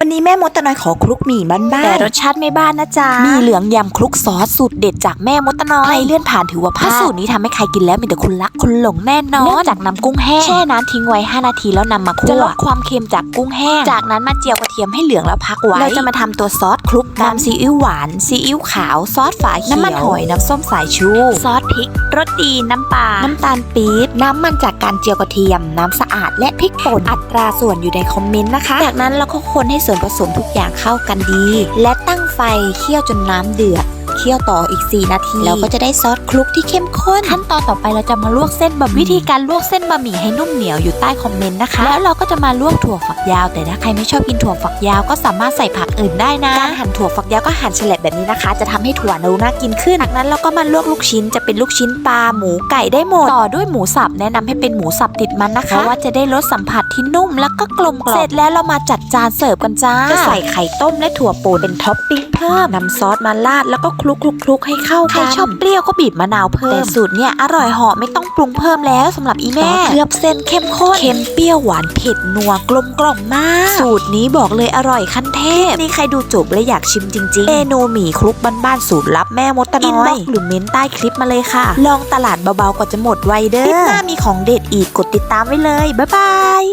วันนี้แม่มดตะนอยขอคลุกหมี่บ้านๆแต่รสชาติไม่บ้านนะจ๊ะ มีเหลืองยำคลุกซอสสูตรเด็ดจากแม่มดตะนอยใครเลื่อนผ่านถือว่าพลาดสูตรนี้ทำให้ใครกินแล้วมีแต่คุณรักคุณหลงแน่นอนเนื่องจากนำกุ้งแห้งแช่น้ำทิ้งไว้ 5 นาทีแล้วนำมาคั่ว จะลดความเค็มจากกุ้งแห้ง จากนั้นมาเจียวกระเทียมให้เหลืองแล้วพักไว้ เราจะมาทำตัวซอสคลุกน้ำซีอิ๊วหวาน ซีอิ๊วขาว ซอสฝาเขียวน้ำมันหอย น้ำส้มสายชู ซอสพริก รสดีน้ำปลา น้ำตาลปี๊บ น้ำมันจากการเจียวกระเทียม น้ำสะอาดและพริกป่น อัตราส่วนอยู่ในคอมเมนต์นะคะ จากนั้นเราก็คนให้ส่วนผสมทุกอย่างเข้ากันดี และตั้งไฟเคี่ยวจนน้ำเดือด เคี่ยวต่ออีก 4 นาที แล้วก็จะได้ซอสคลุกที่เข้มข้น ขั้นตอนต่อไปเราจะมาลวกเส้นบะหมี่วิธีการลวกเส้นบะหมี่ให้นุ่มเหนียวอยู่ใต้คอมเมนต์นะคะ แล้วเราก็จะมาลวกถั่วฝักยาว แต่ถ้าใครไม่ชอบกินถั่วฝักยาวก็สามารถใส่ผักอื่นได้นะ การหั่นถั่วฝักยาวก็หั่นแฉลบแบบนี้นะคะ จะทำให้ถั่วดูน่ากินขึ้น จากนั้นเราก็มาลวกลูกชิ้น จะเป็นลูกชิ้นปลาหมูไก่ได้หมด ต่อด้วยหมูสับแนะนำให้เป็นหมูสับติดมันนะคะ เพราะว่าจะได้รสสัมผัสที่นุ่มแล้วก็กลมกล่อม เสร็จแล้วเรามาจัดจานเสิร์ฟกันจ้า จะใส่ไข่ต้มและถั่วป่นเป็นท็อปปิ้ง เพิ่มนำซอสมาราดแล้วก็คลุกคลุกคลุกให้เข้ากันใครชอบเปรี้ยวก็บีบมะนาวเพิ่มแต่สูตรเนี่ยอร่อยเหาะไม่ต้องปรุงเพิ่มแล้วสำหรับอีแม่เคลือบเส้นเข้มข้นเค็มเปรี้ยวหวานเผ็ดนัวกลมกล่อมมาก สูตรนี้บอกเลยอร่อยขั้นเทพนี่ใครดูจบและอยากชิมจริงๆเมนูหมี่คลุกบ้านๆสูตรลับแม่มดตะน้อยอินบ็อกหรือเม้นใต้คลิปมาเลยค่ะ ลองตลาดเบาๆกว่าจะหมดไวเด้อคลิปหน้ามีของเด็ดอีกกดติดตามไว้เลยบ๊ายบาย